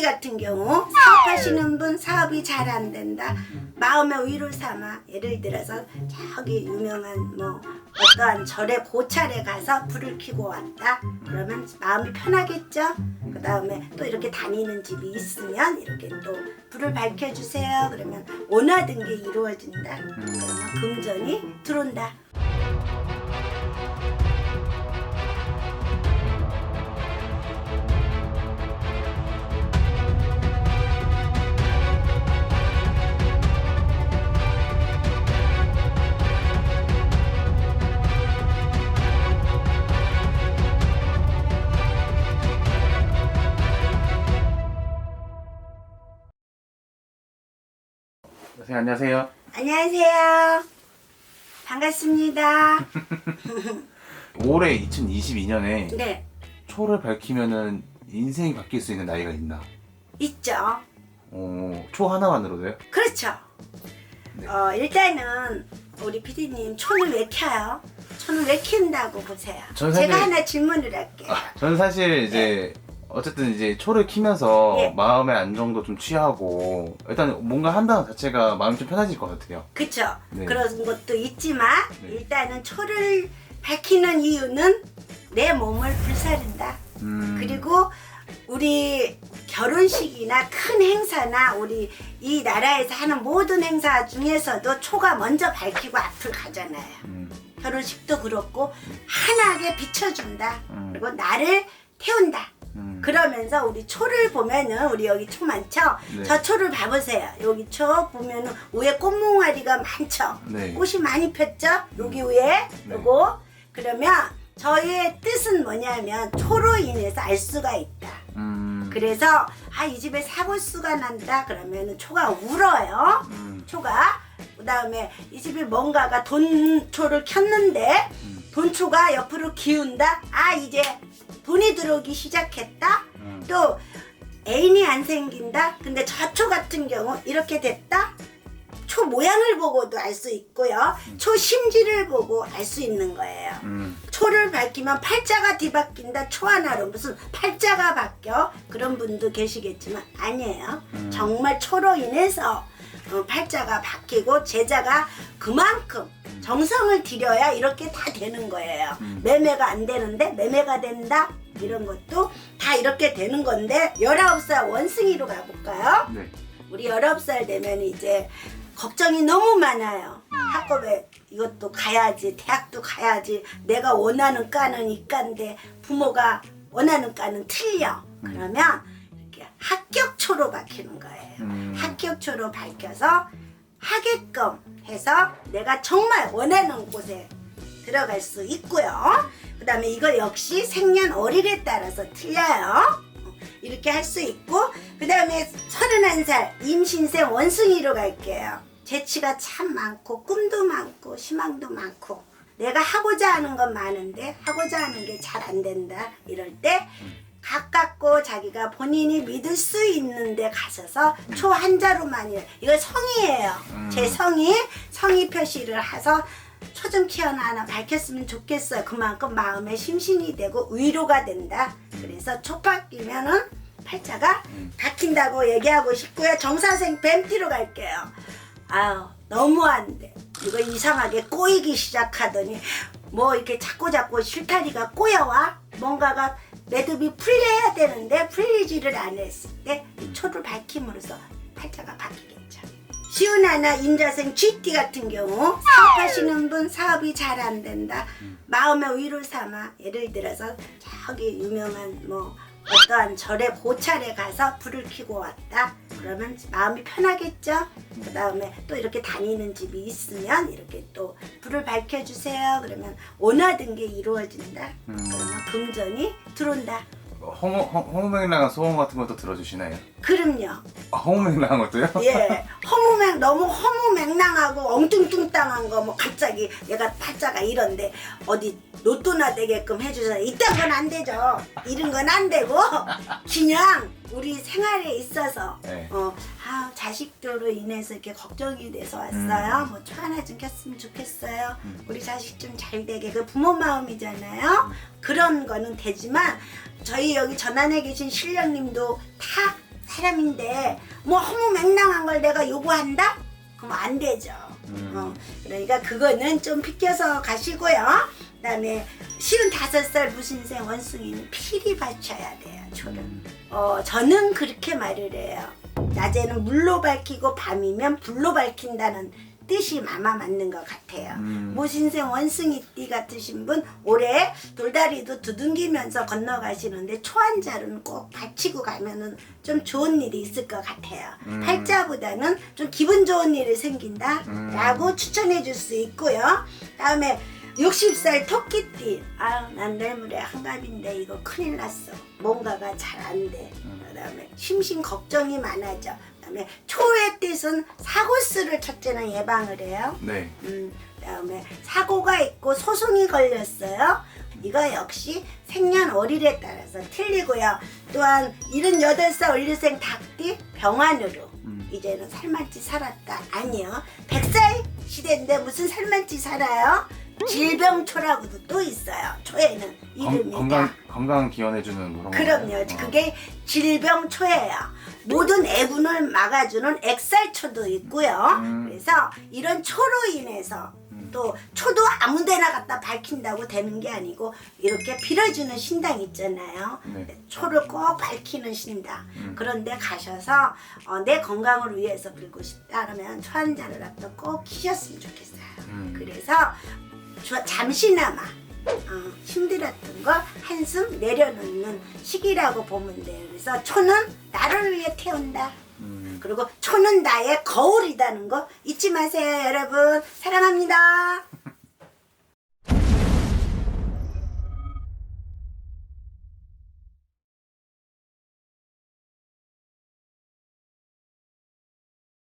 같은 경우 사업하시는 분 사업이 잘 안 된다. 마음의 위로 삼아 예를 들어서 저기 유명한 뭐 어떠한 절에 고찰에 가서 불을 켜고 왔다. 그러면 마음이 편하겠죠. 그 다음에 또 이렇게 다니는 집이 있으면 이렇게 또 불을 밝혀주세요. 그러면 원하던 게 이루어진다. 그러면 금전이 들어온다. 선생님 안녕하세요. 안녕하세요. 반갑습니다. 올해 2022년에 네, 초를 밝히면은 인생이 바뀔 수 있는 나이가 있나? 있죠. 어, 초 하나만으로도요? 그렇죠. 네. 어, 일단은 우리 PD님 초는 왜 켜요? 초는 왜 킨다고 보세요. 저는 제가 사실- 하나 질문을 할게요. 저는 사실 이제 어쨌든 이제 초를 키면서 예. 마음의 안정도 좀 취하고 일단 뭔가 한다는 자체가 마음이 좀 편해질 것 같아요. 그쵸? 네. 그런 것도 있지만 네. 일단은 초를 밝히는 이유는 내 몸을 불사른다. 음, 그리고 우리 결혼식이나 큰 행사나 우리 이 나라에서 하는 모든 행사 중에서도 초가 먼저 밝히고 앞을 가잖아요. 음, 결혼식도 그렇고 환하게 비춰준다. 음. 그리고 나를 태운다. 음. 그러면서 우리 초를 보면은 우리 여기 초 많죠? 네. 저 초를 봐보세요. 여기 초 보면은 위에 꽃몽아리가 많죠? 네. 꽃이 많이 폈죠? 여기 위에 네. 요거 그러면 저의 뜻은 뭐냐면 초로 인해서 알 수가 있다. 음, 그래서 아 이 집에 사고수가 난다 그러면은 초가 울어요. 음, 초가 그 다음에 이 집에 뭔가가 돈초를 켰는데 음. 돈초가 옆으로 기운다. 아 이제 돈이 들어오기 시작했다. 음. 또 애인이 안 생긴다. 근데 저초 같은 경우 이렇게 됐다. 초 모양을 보고도 알 수 있고요. 초 심지를 보고 알 수 있는 거예요. 음, 초를 밝히면 팔자가 뒤바뀐다. 초 하나로 무슨 팔자가 바뀌어? 그런 분도 계시겠지만 아니에요. 음. 정말 초로 인해서 어, 팔자가 바뀌고 제자가 그만큼 정성을 들여야 이렇게 다 되는 거예요. 음. 매매가 안 되는데 매매가 된다. 이런 것도 다 이렇게 되는 건데 19살 원숭이로 가볼까요? 네. 우리 19살 되면 이제 걱정이 너무 많아요. 학급에 이것도 가야지, 대학도 가야지, 내가 원하는 과는 이 과인데 부모가 원하는 과는 틀려. 그러면 이렇게 합격초로 밝히는 거예요. 음. 합격초로 밝혀서 하게끔 해서 내가 정말 원하는 곳에 들어갈 수 있고요. 그 다음에 이거 역시 생년월일에 따라서 틀려요. 어, 이렇게 할 수 있고 그 다음에 31살 임신생 원숭이로 갈게요. 재치가 참 많고 꿈도 많고 희망도 많고 내가 하고자 하는 건 많은데 하고자 하는 게 잘 안 된다 이럴 때 가깝고 자기가 본인이 믿을 수 있는데 가셔서 초 한자로만 일 이거 성이에요. 음. 제 성이 성의 표시를 해서 초좀 키워나 하나 밝혔으면 좋겠어요. 그만큼 마음에 심신이 되고 위로가 된다. 그래서 초 바뀌면은 팔자가 음. 바뀐다고 얘기하고 싶고요. 정사생 뱀띠로 갈게요. 아유 너무 안 돼. 이거 이상하게 꼬이기 시작하더니 뭐 이렇게 자꾸 자꾸 실타리가 꼬여와 뭔가가 매듭이 풀려야 되는데 풀리지를 안 했을 때이 초를 밝힘으로써 팔자가 바뀌겠죠. 쉬운 하나 임자생 쥐띠 같은 경우 사업하시는 분 사업이 잘 안 된다. 마음의 위로 삼아 예를 들어서 저기 유명한 뭐 어떠한 절에 고찰에 가서 불을 켜고 왔다. 그러면 마음이 편하겠죠. 그 다음에 또 이렇게 다니는 집이 있으면 이렇게 또 불을 밝혀주세요. 그러면 원하던 게 이루어진다. 음. 그러면 금전이 들어온다. 허무, 허- 허무맹랑한 소원 같은 것도 들어주시나요? 그럼요. 아, 허무맹랑한 것도요? 예, 허무맹 너무 허무맹랑하고 엉뚱뚱땅한 거 뭐 갑자기 내가 팔자가 이런데 어디 로또나 되게끔 해주셔서 이딴 건 안 되죠. 이런 건 안 되고 그냥 우리 생활에 있어서 네. 어, 아, 자식들로 인해서 이렇게 걱정이 돼서 왔어요. 뭐초 하나 좀 켰으면 좋겠어요. 음. 우리 자식 좀 잘 되게 그 부모 마음이잖아요. 그런 거는 되지만 저희 여기 전안에 계신 신령님도 다 사람인데 뭐 허무 맹랑한 걸 내가 요구한다? 그럼 안 되죠. 음. 어, 그러니까 그거는 좀 비켜서 가시고요. 그다음에 쉬운 다섯 살 무신생 원숭이는 필히 바쳐야 돼요. 초를. 음. 어, 저는 그렇게 말을 해요. 낮에는 물로 밝히고 밤이면 불로 밝힌다는 뜻이 아마 맞는 것 같아요. 음. 모신생 원숭이띠 같으신 분 올해 돌다리도 두둥기면서 건너가시는데 초한자는 꼭 받치고 가면은 좀 좋은 일이 있을 것 같아요. 음. 팔자보다는 좀 기분 좋은 일이 생긴다라고 추천해 줄 수 있고요. 다음에 60살 토끼띠. 아유, 난 내물에 한갑인데 이거 큰일 났어. 뭔가가 잘 안 돼. 그다음에 심신 걱정이 많아져. 그다음에 초의 뜻은 사고수를 첫째는 예방을 해요. 네. 음, 그다음에 사고가 있고 소송이 걸렸어요. 이거 역시 생년월일에 따라서 틀리고요. 또한 78살 올리생 닭띠 병환으로 음. 이제는 살만치 살았다. 아니요. 100살 시대인데 무슨 살만치 살아요? 질병초라고도 또 있어요. 초에는 이름이 건. 건강 건강 기원해주는 그런 그럼요. 거. 그게 질병초예요. 모든 애군을 막아주는 액살초도 있고요. 음. 그래서 이런 초로 인해서 또 초도 아무데나 갖다 밝힌다고 되는 게 아니고 이렇게 빌어주는 신당 있잖아요. 네. 초를 꼭 밝히는 신당. 음. 그런데 가셔서 어, 내 건강을 위해서 빌고 싶다 그러면 초한 잔을 갖다 꼭 키셨으면 좋겠어요. 음. 그래서 저- 잠시나마 어, 힘들었던 거 한숨 내려놓는 시기라고 보면 돼요. 그래서 초는 나를 위해 태운다. 음. 그리고 초는 나의 거울이라는 거 잊지 마세요, 여러분. 사랑합니다.